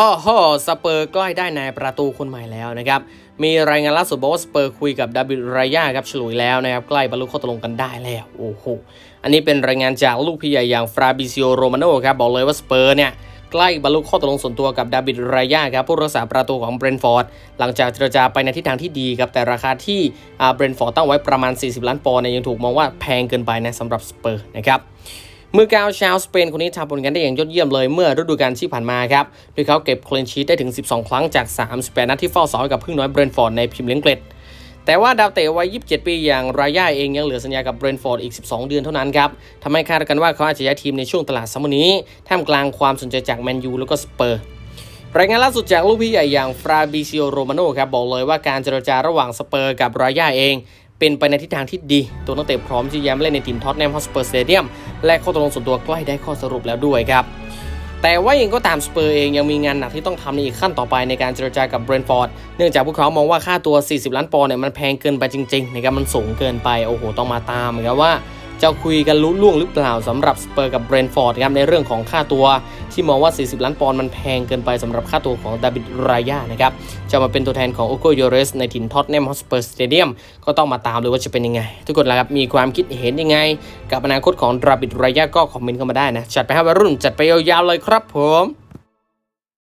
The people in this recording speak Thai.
อ้อโหสเปอร์ใกล้ได้นายประตูคนใหม่แล้วนะครับ มีรายงานล่าสุดบอกว่าสเปอร์คุยกับดาวิดรายาครับฉลุยแล้วนะครับ ใกล้บรรลุข้อตกลงกันได้แล้ว โอ้โห อันนี้เป็นรายงานจากลูกพี่ใหญ่อย่างฟราบิซิโอโรมาโนครับ บอกเลยว่าสเปอร์เนี่ยใกล้บรรลุข้อตกลงส่วนตัวกับดาวิดรายาครับผู้รักษาประตูของเบรนฟอร์ด หลังจากเจรจาไปในทิศทางที่ดีครับแต่ราคาที่เบรนฟอร์ดตั้งไว้ประมาณ 40 ล้านปอนด์เนี่ยยังถูกมองว่าแพงเกินไปนะสำหรับสเปอร์นะครับ มือกาวชาวสเปนคนนี้ทำผลงานได้อย่างยอดเยี่ยมเลยเมื่อฤดูกาลที่ผ่านมาครับโดยเขาเก็บคลีนชีตได้ถึง 12 ครั้งจาก38นัดที่เฝ้าเสากับพึ่งน้อยเบรนฟอร์ดในพรีเมียร์ลีกอังกฤษแต่ว่าดาวเตะวัย 27 ปีอย่างรายาเองยังเหลือสัญญากับเบรนฟอร์ดอีก 12 เดือนเท่านั้นครับทำให้คาดกันว่าเขาอาจจะย้ายทีมในช่วงตลาดซัมเมอร์นี้ท่ามกลางความสนใจจากแมนยูแล้วก็สเปอร์รายงานล่าสุดจากลูกพี่ใหญ่อย่างฟราบิซิโอโรมาโนครับบอกเลยว่าการเจรจาระหว่างสเปอร์กับรายาเอง เป็นไปในทิศทางที่ดี ตัวนักเตะพร้อมที่จะย้ำเล่นในทีมท็อตแนมฮอสเปอร์สเตเดียมและข้อตกลงส่วนตัวใกล้ได้ข้อสรุปแล้วด้วยครับ แต่ว่ายังก็ตามสเปอร์เองยังมีงานหนักที่ต้องทำในอีกขั้นต่อไปในการเจรจากับเบรนฟอร์ดเนื่องจากพวกเขามองว่าค่าตัว 40 ล้านปอนด์เนี่ยมันแพงเกินไปจริงๆนะครับมันสูงเกินไปโอ้โหต้องมาตามนะครับว่า จะคุยกันรู้ล่วงหรือเปล่าสำหรับสเปอร์กับเบรนฟอร์ดครับในเรื่องของค่าตัว ที่มองว่า 40 ล้านปอนด์มันแพงเกินไปสำหรับค่าตัวของดาวิดรายานะครับจะมาเป็นตัวแทนของโอโกโยเรสในถิ่นท็อตแนมฮอสเปอร์สเตเดียมก็ต้องมาตามเลยว่าจะเป็นยังไง ทุกคนละครับมีความคิดเห็นยังไง กับอนาคตของดาวิดรายาก็คอมเมนต์เข้ามาได้นะจัดไปให้วัยรุ่นจัดไปยาวๆเลยครับผม